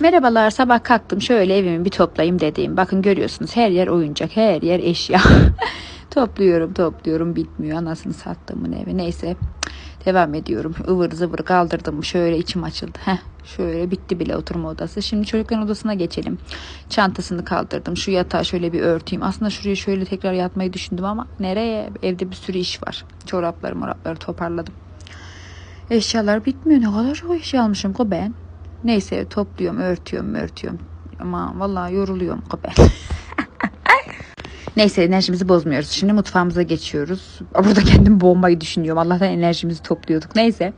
Merhabalar sabah kalktım şöyle evimi bir toplayayım dediğim. Bakın görüyorsunuz her yer oyuncak her yer eşya. topluyorum topluyorum bitmiyor anasını sattığımın evi. Neyse devam ediyorum. Ivır zıvır kaldırdım şöyle içim açıldı. Heh, şöyle bitti bile oturma odası. Şimdi çocukların odasına geçelim. Çantasını kaldırdım. Şu yatağı şöyle bir örteyim. Aslında şuraya şöyle tekrar yatmayı düşündüm ama nereye? Evde bir sürü iş var. Çorapları morapları toparladım. Eşyalar bitmiyor. Ne kadar çok eşya almışım ko ben. Neyse topluyorum, örtüyorum, örtüyorum. Ama vallahi yoruluyorum ben. Neyse enerjimizi bozmuyoruz. Şimdi mutfağımıza geçiyoruz. Burada kendim bombayı düşünüyorum. Allah'tan enerjimizi topluyorduk. Neyse.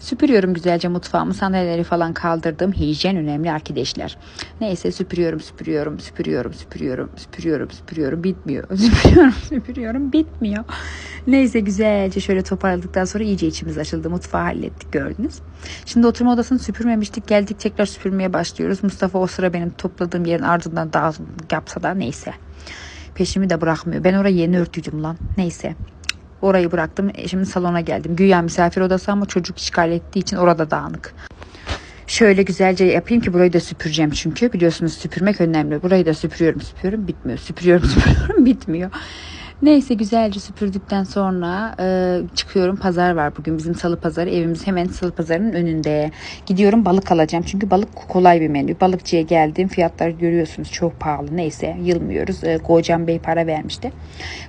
Süpürüyorum güzelce mutfağımı. Sandalyeleri falan kaldırdım. Hijyen önemli arkadaşlar. Neyse süpürüyorum, süpürüyorum, süpürüyorum, süpürüyorum, süpürüyorum, süpürüyorum. Bitmiyor. Süpürüyorum, süpürüyorum. Bitmiyor. Neyse güzelce şöyle toparladıktan sonra iyice içimiz açıldı. Mutfağı hallettik gördünüz. Şimdi oturma odasını süpürmemiştik. Geldik tekrar süpürmeye başlıyoruz. Mustafa o sıra benim topladığım yerin ardından dağılım yapsa da neyse. Peşimi de bırakmıyor. Ben oraya yeni örtüydüm lan. Neyse. Orayı bıraktım. Şimdi salona geldim. Güya misafir odası ama çocuk işgal ettiği için orada dağınık. Şöyle güzelce yapayım ki burayı da süpüreceğim çünkü. Biliyorsunuz süpürmek önemli. Burayı da süpürüyorum süpürüyorum bitmiyor. Süpürüyorum süpürüyorum bitmiyor. Neyse güzelce süpürdükten sonra e, çıkıyorum. Pazar var bugün bizim salı pazarı. Evimiz hemen salı pazarının önünde. Gidiyorum balık alacağım. Çünkü balık kolay bir menü. Balıkçıya geldim. Fiyatları görüyorsunuz çok pahalı. Neyse yılmıyoruz. E, Kocan Bey para vermişti.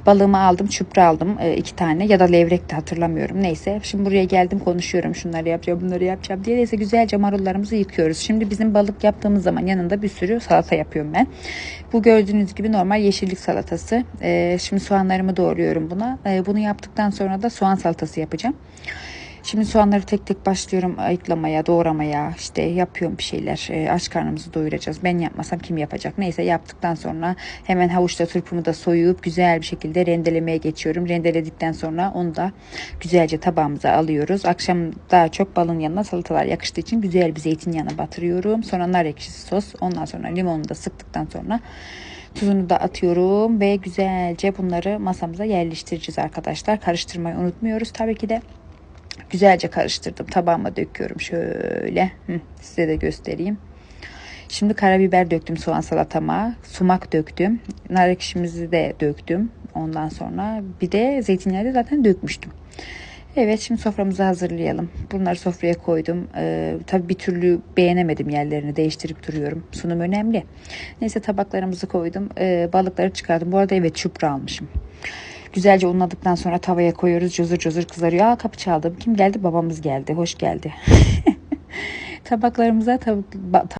Balığımı aldım. Çupra aldım. e, iki tane ya da levrek de hatırlamıyorum. Neyse şimdi buraya geldim konuşuyorum. Şunları yapacağım bunları yapacağım diye. Neyse güzelce marullarımızı yıkıyoruz. Şimdi bizim balık yaptığımız zaman yanında bir sürü salata yapıyorum ben. Bu gördüğünüz gibi normal yeşillik salatası. E, şimdi soğanlarımı doğruyorum buna. E, bunu yaptıktan sonra da soğan salatası yapacağım. Şimdi soğanları tek tek başlıyorum ayıklamaya, doğramaya. işte yapıyorum bir şeyler. E, aç karnımızı doyuracağız. Ben yapmasam kim yapacak? Neyse yaptıktan sonra hemen havuçla turpumu da soyup güzel bir şekilde rendelemeye geçiyorum. Rendeledikten sonra onu da güzelce tabağımıza alıyoruz. Akşam daha çok balın yanına salatalar yakıştığı için güzel bir zeytinyağına batırıyorum. Sonra nar ekşisi sos. Ondan sonra limonunu da sıktıktan sonra Tuzunu da atıyorum ve güzelce bunları masamıza yerleştireceğiz arkadaşlar. Karıştırmayı unutmuyoruz tabii ki de. Güzelce karıştırdım. Tabağıma döküyorum şöyle. Size de göstereyim. Şimdi karabiber döktüm soğan salatama. Sumak döktüm. Nar ekşimizi de döktüm. Ondan sonra bir de zeytinyağı da zaten dökmüştüm. Evet şimdi soframızı hazırlayalım. Bunları sofraya koydum. Ee, tabii bir türlü beğenemedim yerlerini değiştirip duruyorum. Sunum önemli. Neyse tabaklarımızı koydum. Ee, balıkları çıkardım. Bu arada evet çupra almışım. Güzelce unladıktan sonra tavaya koyuyoruz. Cozur cozur kızarıyor. Aa kapı çaldı. Kim geldi? Babamız geldi. Hoş geldi. Tabaklarımıza tab-